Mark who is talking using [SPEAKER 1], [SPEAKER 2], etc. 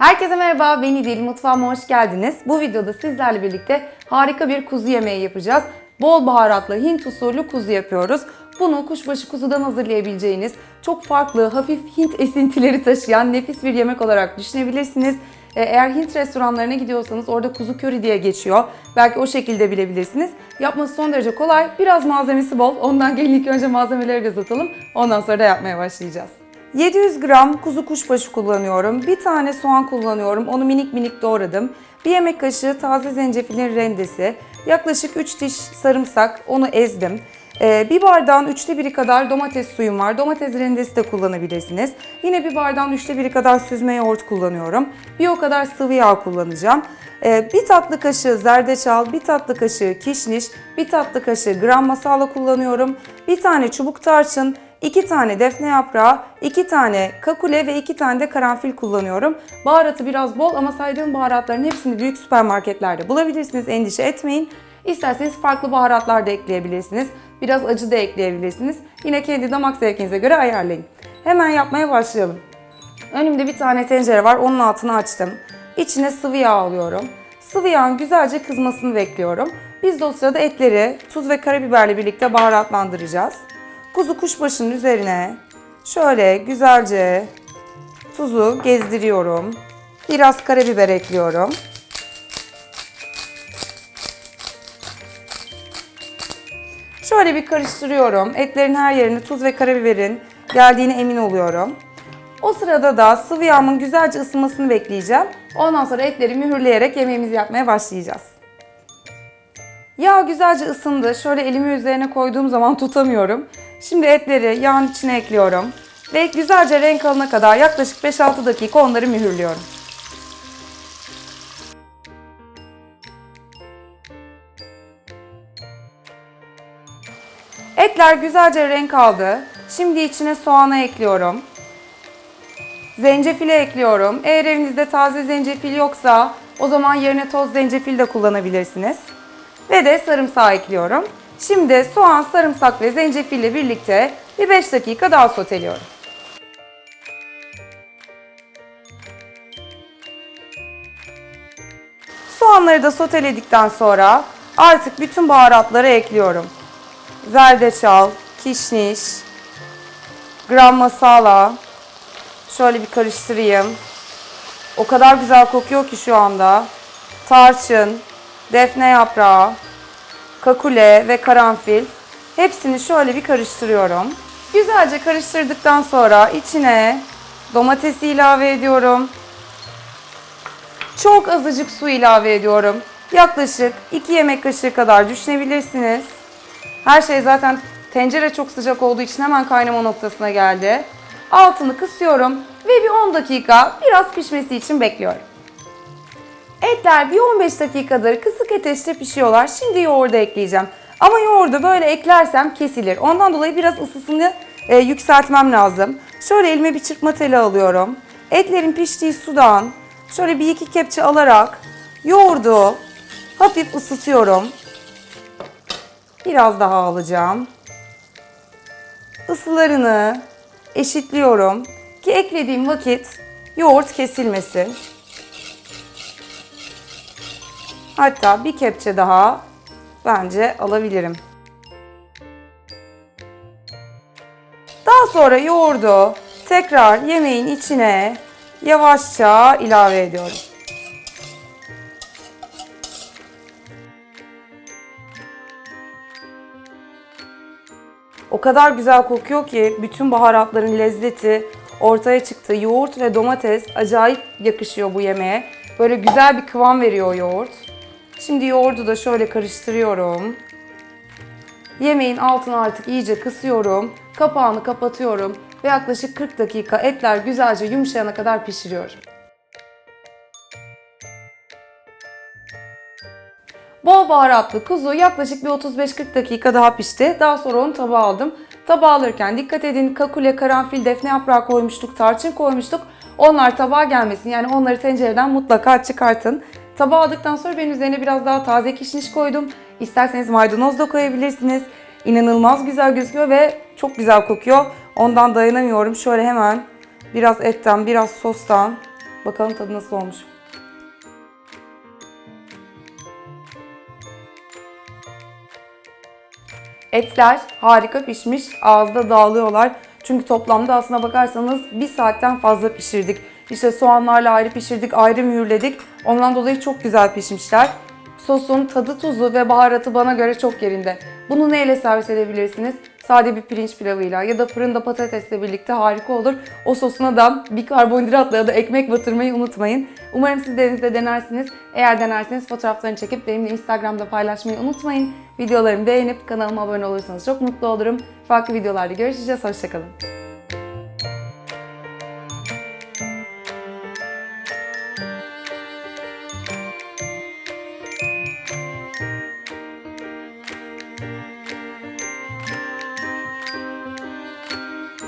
[SPEAKER 1] Herkese merhaba, ben İdil. Mutfağıma hoş geldiniz. Bu videoda sizlerle birlikte harika bir kuzu yemeği yapacağız. Bol baharatlı Hint usulü kuzu yapıyoruz. Bunu kuşbaşı kuzudan hazırlayabileceğiniz, çok farklı, hafif Hint esintileri taşıyan nefis bir yemek olarak düşünebilirsiniz. Ee, Eğer Hint restoranlarına gidiyorsanız orada kuzu köri diye geçiyor. Belki o şekilde bilebilirsiniz. Yapması son derece kolay. Biraz malzemesi bol. Ondan gelin ilk önce malzemeleri göz atalım. Ondan sonra da yapmaya başlayacağız. 700 gram kuzu kuşbaşı kullanıyorum. Bir tane soğan kullanıyorum. Onu minik minik doğradım. Bir yemek kaşığı taze zencefilin rendesi. Yaklaşık 3 diş sarımsak. Onu ezdim. Ee, bir bardağın üçte biri kadar domates suyum var. Domates rendesi de kullanabilirsiniz. Yine bir bardağın üçte biri kadar süzme yoğurt kullanıyorum. Bir o kadar sıvı yağ kullanacağım. Ee, bir tatlı kaşığı zerdeçal, bir tatlı kaşığı kişniş, bir tatlı kaşığı gram masala kullanıyorum. Bir tane çubuk tarçın, 2 tane defne yaprağı, 2 tane kakule ve 2 tane de karanfil kullanıyorum. Baharatı biraz bol ama saydığım baharatların hepsini büyük süpermarketlerde bulabilirsiniz. Endişe etmeyin. İsterseniz farklı baharatlar da ekleyebilirsiniz. Biraz acı da ekleyebilirsiniz. Yine kendi damak zevkinize göre ayarlayın. Hemen yapmaya başlayalım. Önümde bir tane tencere var. Onun altını açtım. İçine sıvı yağ alıyorum. Sıvı yağın güzelce kızmasını bekliyorum. Biz de o sırada etleri tuz ve karabiberle birlikte baharatlandıracağız. Kuzu kuşbaşının üzerine şöyle güzelce tuzu gezdiriyorum. Biraz karabiber ekliyorum. Şöyle bir karıştırıyorum. Etlerin her yerine tuz ve karabiberin geldiğine emin oluyorum. O sırada da sıvı yağımın güzelce ısınmasını bekleyeceğim. Ondan sonra etleri mühürleyerek yemeğimizi yapmaya başlayacağız. Yağ güzelce ısındı. Şöyle elimi üzerine koyduğum zaman tutamıyorum. Şimdi etleri yağın içine ekliyorum. Ve güzelce renk alana kadar yaklaşık 5-6 dakika onları mühürlüyorum. Etler güzelce renk aldı. Şimdi içine soğanı ekliyorum. Zencefili ekliyorum. Eğer evinizde taze zencefil yoksa o zaman yerine toz zencefil de kullanabilirsiniz. Ve de sarımsağı ekliyorum. Şimdi soğan, sarımsak ve zencefille birlikte bir 5 dakika daha soteliyorum. Soğanları da soteledikten sonra artık bütün baharatları ekliyorum. Zerdeçal, kişniş, gram masala. Şöyle bir karıştırayım. O kadar güzel kokuyor ki şu anda. Tarçın, defne yaprağı, kakule ve karanfil. Hepsini şöyle bir karıştırıyorum. Güzelce karıştırdıktan sonra içine domatesi ilave ediyorum. Çok azıcık su ilave ediyorum. Yaklaşık 2 yemek kaşığı kadar düşünebilirsiniz. Her şey zaten tencere çok sıcak olduğu için hemen kaynama noktasına geldi. Altını kısıyorum ve bir 10 dakika biraz pişmesi için bekliyorum. Etler bir 15 dakikadır kısık ateşte pişiyorlar. Şimdi yoğurdu ekleyeceğim. Ama yoğurdu böyle eklersem kesilir. Ondan dolayı biraz ısısını e, yükseltmem lazım. Şöyle elime bir çırpma teli alıyorum. Etlerin piştiği sudan şöyle bir iki kepçe alarak yoğurdu hafif ısıtıyorum. Biraz daha alacağım. Isılarını eşitliyorum ki eklediğim vakit yoğurt kesilmesin. Hatta bir kepçe daha bence alabilirim. Daha sonra yoğurdu tekrar yemeğin içine yavaşça ilave ediyorum. O kadar güzel kokuyor ki bütün baharatların lezzeti ortaya çıktı. Yoğurt ve domates acayip yakışıyor bu yemeğe. Böyle güzel bir kıvam veriyor yoğurt. Şimdi yoğurdu da şöyle karıştırıyorum. Yemeğin altını artık iyice kısıyorum. Kapağını kapatıyorum ve yaklaşık 40 dakika etler güzelce yumuşayana kadar pişiriyorum. Bol baharatlı kuzu yaklaşık bir 35-40 dakika daha pişti. Daha sonra onu tabağa aldım. Tabağa alırken dikkat edin kakule, karanfil, defne yaprağı koymuştuk, tarçın koymuştuk. Onlar tabağa gelmesin. Yani onları tencereden mutlaka çıkartın. Tabağa aldıktan sonra ben üzerine biraz daha taze kişniş koydum. İsterseniz maydanoz da koyabilirsiniz. İnanılmaz güzel gözüküyor ve çok güzel kokuyor. Ondan dayanamıyorum. Şöyle hemen biraz etten, biraz sostan Bakalım tadı nasıl olmuş. Etler harika pişmiş. Ağızda dağılıyorlar. Çünkü toplamda aslına bakarsanız bir saatten fazla pişirdik. İşte soğanlarla ayrı pişirdik, ayrı mühürledik. Ondan dolayı çok güzel pişmişler. Sosun tadı, tuzu ve baharatı bana göre çok yerinde. Bunu neyle servis edebilirsiniz? Sade bir pirinç pilavıyla ya da fırında patatesle birlikte harika olur. O sosuna da bir karbonhidratla ya da ekmek batırmayı unutmayın. Umarım siz de evinizde denersiniz. Eğer denerseniz fotoğraflarını çekip benimle Instagram'da paylaşmayı unutmayın. Videolarımı beğenip kanalıma abone olursanız çok mutlu olurum. Farklı videolarda görüşeceğiz. Hoşçakalın.